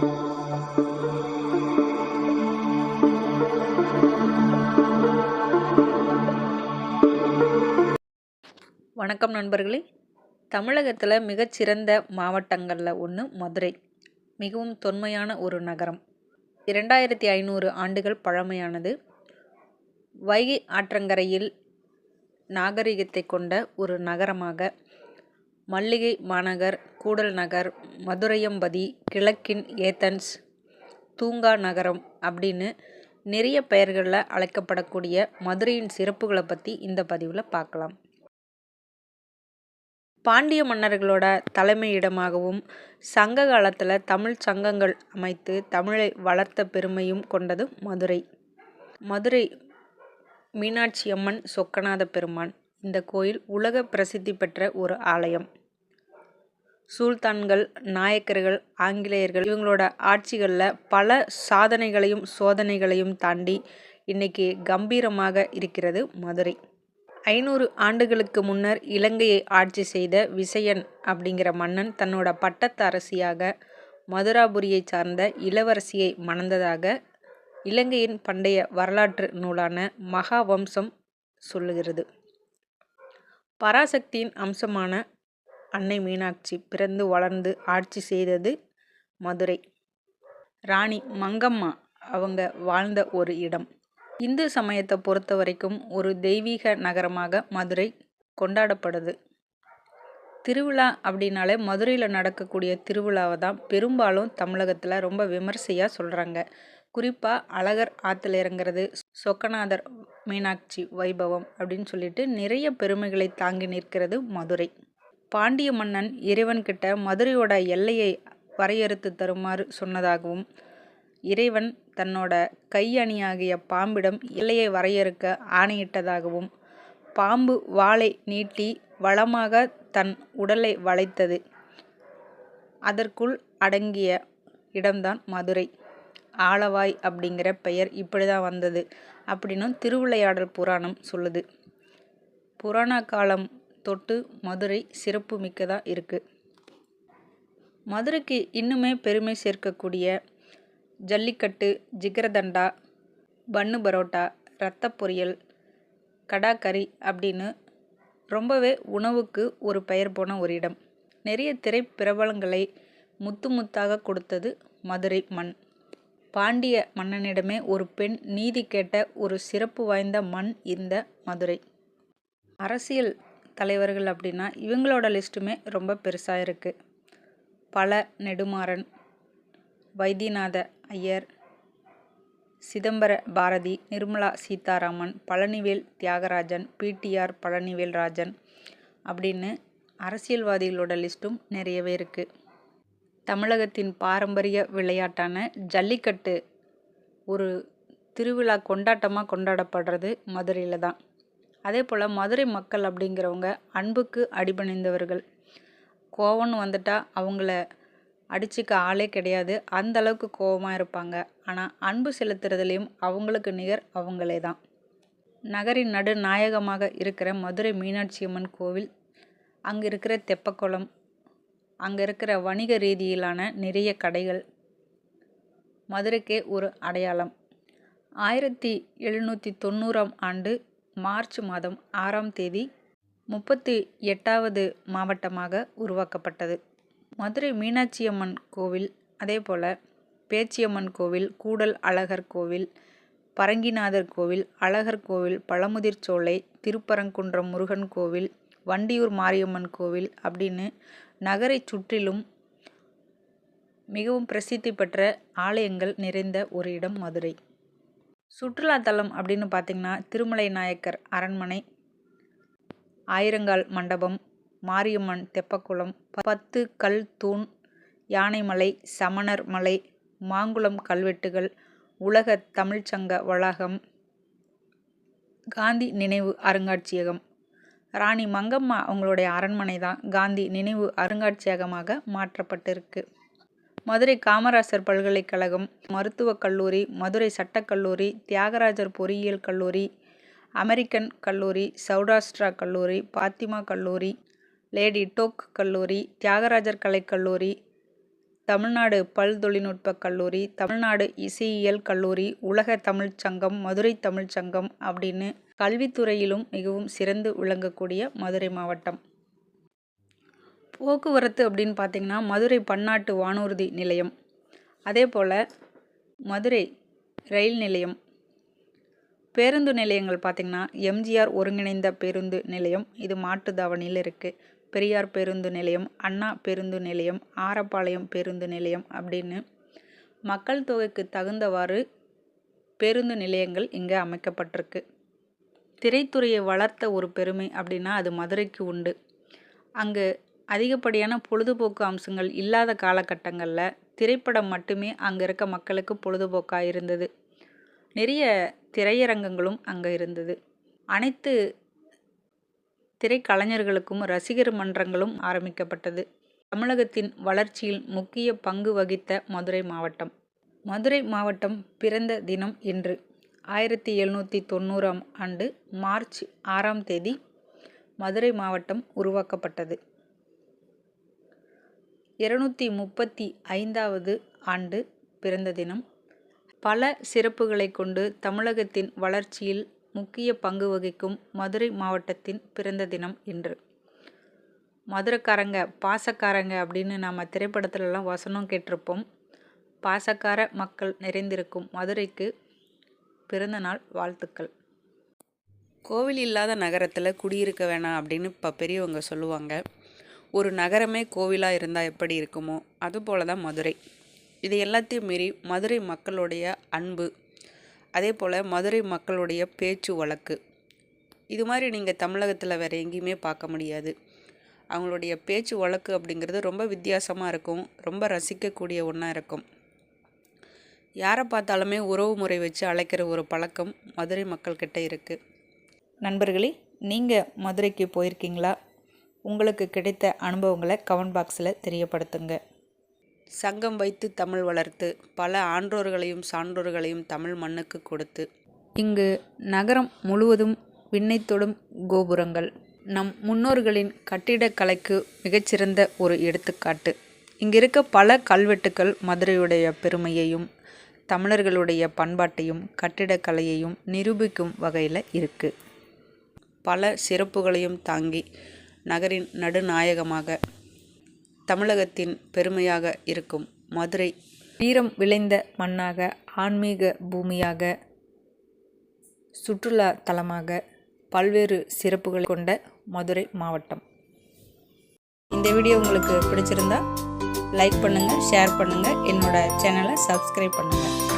வணக்கம் நண்பர்களே. தமிழகத்தில் மிகச்சிறந்த மாவட்டங்களில் ஒன்று மதுரை. மிகவும் தொன்மையான ஒரு நகரம். இரண்டாயிரத்தி ஐநூறு ஆண்டுகள் பழமையானது. வைகை ஆற்றங்கரையில் நாகரிகத்தை கொண்ட ஒரு நகரமாக மல்லிகை மாநகர் கூடல் நகர் மதுரையம்பதி கிழக்கின் ஏத்தன்ஸ் தூங்கா நகரம் அப்படின்னு நிறைய பெயர்களில் அழைக்கப்படக்கூடிய மதுரையின் சிறப்புகளை பற்றி இந்த பதிவில் பார்க்கலாம். பாண்டிய மன்னர்களோட தலைமையிடமாகவும் சங்க காலத்தில் தமிழ் சங்கங்கள் அமைத்து தமிழை வளர்த்த பெருமையும் கொண்டது மதுரை. மதுரை மீனாட்சி அம்மன் சொக்கநாத பெருமான். இந்த கோயில் உலக பிரசித்தி பெற்ற ஒரு ஆலயம். சுல்தான்கள் நாயக்கர்கள் ஆங்கிலேயர்கள் இவங்களோட ஆட்சிகளில் பல சாதனைகளையும் சோதனைகளையும் தாண்டி இன்னைக்கு கம்பீரமாக இருக்கிறது மதுரை. ஐநூறு ஆண்டுகளுக்கு முன்னர் இலங்கையை ஆட்சி செய்த விசயன் அப்படிங்கிற மன்னன் தன்னோட பட்டத்து அரசியாக மதுராபுரியை சார்ந்த இளவரசியை மணந்ததாக இலங்கையின் பண்டைய வரலாற்று நூலான மகாவம்சம் சொல்லுகிறது. பராசக்தியின் அம்சமான அன்னை மீனாட்சி பிறந்து வளர்ந்து ஆட்சி செய்தது மதுரை. ராணி மங்கம்மா அவங்க வாழ்ந்த ஒரு இடம். இந்து சமயத்தை பொறுத்த வரைக்கும் ஒரு தெய்வீக நகரமாக மதுரை கொண்டாடப்படுது. திருவிழா அப்படின்னாலே மதுரையில் நடக்கக்கூடிய திருவிழாவை தான் பெரும்பாலும் தமிழகத்தில் ரொம்ப விமர்சையாக சொல்கிறாங்க குறிப்பாக அழகர் ஆற்றுல இறங்குறது சொக்கநாதர் மீனாட்சி வைபவம் அப்படின்னு சொல்லிட்டு நிறைய பெருமைகளை தாங்கி நிற்கிறது மதுரை. பாண்டிய மன்னன் இறைவன்கிட்ட மதுரையோட எல்லையை வரையறுத்து தருமாறு சொன்னதாகவும் இறைவன் தன்னோட கையணியாகிய பாம்பிடம் எல்லையை வரையறுக்க ஆணையிட்டதாகவும் பாம்பு வாளை நீட்டி வளமாக தன் உடலை வளைத்தது. அதற்குள் அடங்கிய இடம்தான் மதுரை. ஆலவாய் அப்படிங்கிற பெயர் இப்படி தான் வந்தது அப்படின்னும் திருவிளையாடல் புராணம் சொல்லுது. புராண காலம் தொட்டு மதுரை சிறப்பு மிக்கதாக இருக்குது மதுரைக்கு இன்னுமே பெருமை சேர்க்கக்கூடிய ஜல்லிக்கட்டு ஜிகரதண்டா பன்னு பரோட்டா ரத்த பொரியல் கடாக்கறி அப்படின்னு ரொம்பவே உணவுக்கு ஒரு பெயர் போன ஒரு இடம். நிறைய திரைப்பிரபலங்களை முத்து முத்தாக கொடுத்தது மதுரை மண். பாண்டிய மன்னனிடமே ஒரு பெண் நீதி கேட்ட ஒரு சிறப்பு வாய்ந்த மண் இந்த மதுரை. அரசியல் தலைவர்கள் அப்படின்னா இவங்களோட லிஸ்ட்டுமே ரொம்ப பெருசாக இருக்குது பல நெடுமாறன் வைத்தியநாத ஐயர் சிதம்பர பாரதி நிர்மலா சீதாராமன் பழனிவேல் தியாகராஜன் பிடிஆர் பழனிவேல் ராஜன் அப்படின்னு அரசியல்வாதிகளோட லிஸ்ட்டும் நிறையவே இருக்குது தமிழகத்தின் பாரம்பரிய விளையாட்டான ஜல்லிக்கட்டு ஒரு திருவிழா கொண்டாட்டமாக கொண்டாடப்படுறது மதுரையில் தான். அதே போல் மதுரை மக்கள் அப்படிங்கிறவங்க அன்புக்கு அடிபணிந்தவர்கள். கோவம்னு வந்துட்டால் அவங்கள அடிச்சுக்க ஆளே கிடையாது. அந்த அளவுக்கு கோபமாக இருப்பாங்க. ஆனால் அன்பு செலுத்துறதுலேயும் அவங்களுக்கு நிகர் அவங்களே தான். நகரின் நடு நாயகமாக இருக்கிற மதுரை மீனாட்சி அம்மன் கோவில் அங்கே இருக்கிற தெப்பக்குளம் அங்கே இருக்கிற வணிக ரீதியிலான நிறைய கடைகள் மதுரைக்கே ஒரு அடையாளம். ஆயிரத்தி எழுநூற்றி தொண்ணூறாம் ஆண்டு மார்ச் மாதம் ஆறாம் தேதி முப்பத்தி எட்டாவது மாவட்டமாக உருவாக்கப்பட்டது. மதுரை மீனாட்சியம்மன் கோவில் அதே போல் பேச்சியம்மன் கோவில் கூடல் அழகர் கோவில் பரங்கிநாதர் கோவில் அழகர் கோவில் பழமுதிர்ச்சோலை திருப்பரங்குன்றம் முருகன் கோவில் வண்டியூர் மாரியம்மன் கோவில் அப்படின்னு நகரை சுற்றிலும் மிகவும் பிரசித்தி பெற்ற ஆலயங்கள் நிறைந்த ஒரு இடம் மதுரை. சுற்றுலாத்தலம் அப்படின்னு பார்த்திங்கன்னா திருமலை நாயக்கர் அரண்மனை ஆயிரங்கால் மண்டபம் மாரியம்மன் தெப்பக்குளம் பத்து கல் தூண் யானைமலை சமணர் மலை மாங்குளம் கல்வெட்டுகள் உலக தமிழ்ச்சங்க வளாகம் காந்தி நினைவு அருங்காட்சியகம். ராணி மங்கம்மா அவங்களுடைய அரண்மனை தான் காந்தி நினைவு அருங்காட்சியகமாக மாற்றப்பட்டிருக்கு. மதுரை காமராசர் பல்கலைக்கழகம் மருத்துவக் கல்லூரி மதுரை சட்டக்கல்லூரி தியாகராஜர் பொறியியல் கல்லூரி அமெரிக்கன் கல்லூரி சௌராஷ்டிரா கல்லூரி பாத்திமா கல்லூரி லேடி டோக் கல்லூரி தியாகராஜர் கலைக்கல்லூரி தமிழ்நாடு பல் தொழில்நுட்பக் கல்லூரி தமிழ்நாடு இசையியல் கல்லூரி உலக தமிழ்ச் சங்கம் மதுரை தமிழ்ச் சங்கம் அப்படின்னு கல்வித்துறையிலும் மிகவும் சிறந்து விளங்கக்கூடிய மதுரை மாவட்டம். போக்குவரத்து அப்படின்னு பார்த்திங்கன்னா மதுரை பன்னாட்டு வானூர்தி நிலையம். அதே போல் மதுரை ரயில் நிலையம். பேருந்து நிலையங்கள் பார்த்திங்கன்னா எம்ஜிஆர் ஒருங்கிணைந்த பேருந்து நிலையம். இது மாட்டுத்தாவணியில் இருக்குது பெரியார் பேருந்து நிலையம் அண்ணா பேருந்து நிலையம் ஆரப்பாளையம் பேருந்து நிலையம் அப்படின்னு மக்கள் தொகைக்கு தகுந்தவாறு பேருந்து நிலையங்கள் இங்கே அமைக்கப்பட்டிருக்கு. திரைத்துறையை வளர்த்த ஒரு பெருமை அப்படின்னா அது மதுரைக்கு உண்டு. அங்கு அதிகப்படியான பொழுதுபோக்கு அம்சங்கள் இல்லாத காலகட்டங்களில் திரைப்படம் மட்டுமே அங்கே இருக்க மக்களுக்கு பொழுதுபோக்காக இருந்தது. நிறைய திரையரங்கங்களும் அங்கே இருந்தது. அனைத்து திரைக்கலைஞர்களுக்கும் ரசிகர் மன்றங்களும் ஆரம்பிக்கப்பட்டது. தமிழகத்தின் வளர்ச்சியில் முக்கிய பங்கு வகித்த மதுரை மாவட்டம். மதுரை மாவட்டம் பிறந்த தினம் இன்று ஆயிரத்தி எழுநூற்றி தொண்ணூறாம் ஆண்டு மார்ச் ஆறாம் தேதி மதுரை மாவட்டம் உருவாக்கப்பட்டது. இருநூற்றி முப்பத்தி ஐந்தாவது ஆண்டு பிறந்த தினம். பல சிறப்புகளை கொண்டு தமிழகத்தின் வளர்ச்சியில் முக்கிய பங்கு வகிக்கும் மதுரை மாவட்டத்தின் பிறந்த தினம் இன்று. மதுரைக்காரங்க பாசக்காரங்க அப்படின்னு நாம் திரைப்படத்துலலாம் வசனம் கேட்டிருப்போம். பாசக்கார மக்கள் நிறைந்திருக்கும் மதுரைக்கு பிறந்தநாள் வாழ்த்துக்கள். கோவில் இல்லாத நகரத்தில் குடியிருக்க வேணாம் அப்படின்னு இப்போ பெரியவங்க சொல்லுவாங்க. ஒரு நகரமே கோவிலாக இருந்தால் எப்படி இருக்குமோ அதுபோல தான் மதுரை. இது எல்லாத்தையும் மீறி மதுரை மக்களுடைய அன்பு அதே போல் மதுரை மக்களுடைய பேச்சு வழக்கு. இது மாதிரி நீங்கள் தமிழகத்தில் வேறு எங்கேயுமே பார்க்க முடியாது. அவங்களுடைய பேச்சு வழக்கு அப்படிங்கிறது ரொம்ப வித்தியாசமாக இருக்கும் ரொம்ப ரசிக்கக்கூடிய ஒன்றா இருக்கும். யாரை பார்த்தாலுமே உறவு முறை வச்சு அழைக்கிற ஒரு பழக்கம் மதுரை மக்கள்கிட்ட இருக்குது நண்பர்களே நீங்கள் மதுரைக்கு போயிருக்கீங்களா? உங்களுக்கு கிடைத்த அனுபவங்களை கமெண்ட் பாக்ஸில் தெரியப்படுத்துங்க. சங்கம் வைத்து தமிழ் வளர்த்து பல ஆன்றோர்களையும் சான்றோர்களையும் தமிழ் மண்ணுக்கு கொடுத்து. இங்கு நகரம் முழுவதும் விண்ணை தொடும் கோபுரங்கள். நம் முன்னோர்களின் கட்டிடக்கலைக்கு மிகச்சிறந்த ஒரு எடுத்துக்காட்டு. இங்கு இருக்க பல கல்வெட்டுக்கள் மதுரையுடைய பெருமையையும் தமிழர்களுடைய பண்பாட்டையும் கட்டிடக்கலையையும் நிரூபிக்கும் வகையில் இருக்குது பல சிறப்புகளையும் தாங்கி நகரின் நடுநாயகமாக தமிழகத்தின் பெருமையாக இருக்கும் மதுரை வீரம் விளைந்த மண்ணாக ஆன்மீக பூமியாக சுற்றுலா தலமாக பல்வேறு சிறப்புகளை கொண்ட மதுரை மாவட்டம். இந்த வீடியோ உங்களுக்கு பிடிச்சிருந்தா லைக் பண்ணுங்கள் ஷேர் பண்ணுங்கள் என்னோட சேனலை சப்ஸ்கிரைப் பண்ணுங்கள்